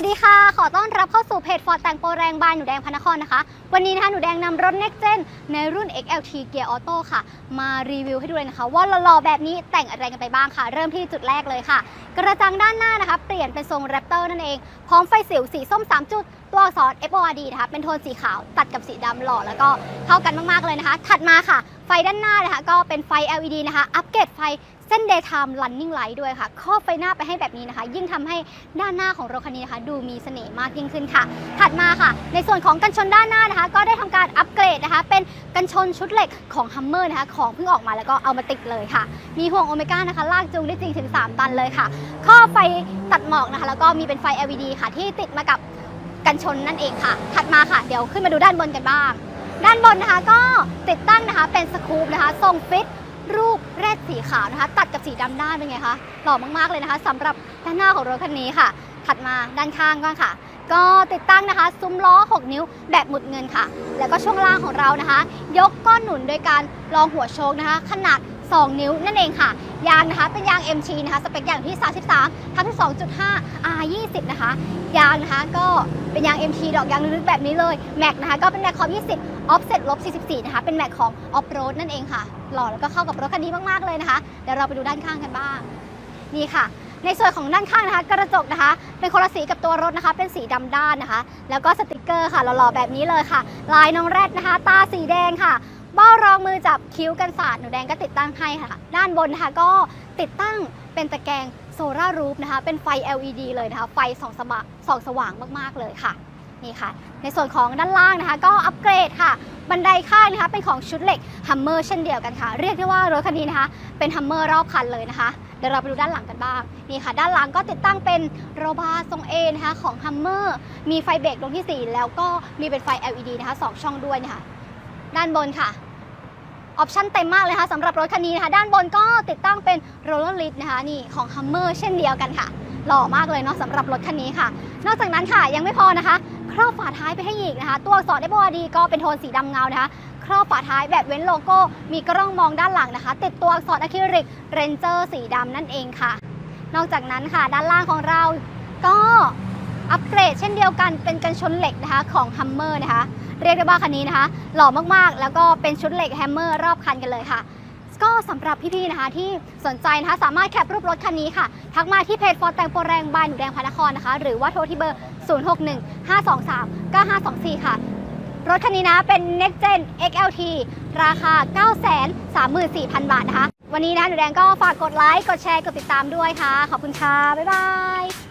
วัสดีค่ะ ขอต้อนรับเข้าสู่เพจฟอร์ดแต่งโปรแรงบายหนูแดงพนครนะคะ วันนี้นะคะหนูแดงนำรถ Next Gen ในรุ่น XLT Gear Auto ค่ะ มารีวิวให้ดูเลยนะคะ ว่าหล่อๆแบบนี้แต่งอะไรกันไปบ้างค่ะ เริ่มที่จุดแรกเลยค่ะ กระจังด้านหน้านะคะ เปลี่ยนเป็นทรงแรปเตอร์นั่นเอง พร้อมไฟสิวสีส้ม 3 จุดตัวอักษร FORD นะคะเป็นโทนสีขาวตัดกับสีดำหล่อแล้วก็เข้ากันมากๆเลยนะคะ ถัดมาค่ะ ไฟด้านหน้านะคะก็เป็นไฟ LED นะคะ อัปเกรดไฟเส้น daytime running light ด้วยค่ะ ครอบไฟหน้าไปให้แบบนี้นะคะ ยิ่งทำให้ด้านหน้าของรถคันนี้นะคะ ดูมีเสน่ห์มากยิ่งขึ้นค่ะ ถัดมาค่ะ ในส่วนของกันชนด้านหน้านะคะ ก็ได้ทำการอัปเกรดนะคะ เป็นกันชนชุดเหล็กของ Hummer นะคะ ของเพิ่งออกมาแล้วก็เอามาติดเลยค่ะ มีห่วงโอเมก้านะคะ ลากจูงได้จริงถึง 3 ตันเลยค่ะ ข้อบไฟตัดหมอกนะคะ แล้วก็มีเป็นไฟ LED ค่ะ ที่ติดมากับ กันชนนั่นเองค่ะ ถัดมาค่ะ เดี๋ยวขึ้นมาดูด้านบนกันบ้าง ด้านบนนะคะก็ติดตั้งนะคะเป็นสกู๊ปนะคะทรงฟิตรูปแรดสีขาวนะคะ ตัดกับสีดำด้านเป็นไงคะหล่อมากๆเลยนะคะสำหรับด้านหน้าของรถคันนี้ค่ะ ถัดมาด้านข้างบ้างค่ะ ก็ติดตั้งนะคะ ซุ้มล้อ 6 นิ้วแบบหมุดเงินค่ะ แล้วก็ช่วงล่างของเรานะคะ ยกก้อนหนุนโดยการรองหัวโชคนะคะ ขนาด 2 นิ้วนั่นเองค่ะ ยางนะคะเป็นยาง MT นะคะสเปคยางที่ 33ทับ2.5 R20 นะคะ ยางนะคะก็เป็นยาง MT ดอกยางลึกๆแบบนี้เลยแม็กนะคะก็เป็นแม็กขอบ20 offset ลบ44นะคะเป็นแม็กของ off road นั่นเองค่ะ หล่อแล้วก็เข้ากับรถคันนี้มากๆเลยนะคะเดี๋ยวเราไปดูด้านข้างกันบ้างนี่ค่ะในส่วนของด้านข้างนะคะกระจกนะคะ เป็นคนละสีกับตัวรถนะคะ เป็นสีดำด้านนะคะ แล้วก็สติกเกอร์ค่ะหล่อๆแบบนี้เลยค่ะ ลายน้องแรดนะคะ ตาสีแดงค่ะ บ้ารองมือจับคิ้วกันสาดหนูแดงก็ติดตั้งให้ค่ะ ด้านบนนะคะก็ติดตั้งเป็นตะแกรงโซลารูฟนะคะ เป็นไฟ LED เลยนะคะ ไฟส่องสว่างส่องสว่างมากๆเลยค่ะ นี่ค่ะ ในส่วนของด้านล่างนะคะ ก็อัปเกรดค่ะ บันไดข้างนะคะเป็นของชุดเหล็กฮัมเมอร์เช่นเดียวกันค่ะ เรียกได้ว่ารถคันนี้นะคะ เป็นฮัมเมอร์รอบคันเลยนะคะ เดี๋ยวเราไปดูด้านหลังกันบ้าง นี่ค่ะ ด้านหลังก็ติดตั้งเป็นโรบาทรงเอนะคะของฮัมเมอร์มีไฟเบรกดวงที่ 4 แล้วก็มีเป็นไฟ LED นะคะสองช่องด้วยนะคะด้านบนค่ะ ออปชั่นเต็มมากเลยค่ะสำหรับรถคันนี้นะคะด้านบนก็ติดตั้งเป็นโรลเลอร์ลิดนะคะนี่ของ Hummer เช่นเดียวกันค่ะ หล่อมากเลยเนาะสำหรับรถคันนี้ค่ะ นอกจากนั้นค่ะยังไม่พอนะคะ ครอบฝาท้ายไปให้อีกนะคะ ตัวอักษร FORD ก็เป็นโทนสีดำเงานะคะครอบฝาท้ายแบบเว้นโลโก้ มีกล้องมองด้านหลังนะคะ ติดตัวอักษรอะคริลิกเรนเจอร์สีดำนั่นเองค่ะ นอกจากนั้นค่ะ ด้านล่างของเราก็ อัปเกรดเช่นเดียวกันเป็นกันชนเหล็กนะคะของ Hummer นะคะ เรียกได้ว่าคันนี้นะคะ หล่อมากๆ แล้วก็เป็นชุดเหล็กแฮมเมอร์รอบคันกันเลยค่ะ ก็สำหรับพี่ๆนะคะที่สนใจนะคะสามารถแคปรูปรถคันนี้ค่ะ ทักมาที่เพจฟอร์แตงโปรแรงบายหนูแดงพระนครนะคะ หรือว่าโทรที่เบอร์ 061 523 9524 ค่ะ รถคันนี้นะเป็น Next Gen XLT ราคา 934,000 บาทนะคะ วันนี้นะหนูแดงก็ฝากกดไลค์ กดแชร์ กดติดตามด้วยค่ะ ขอบคุณค่ะ บ๊ายบาย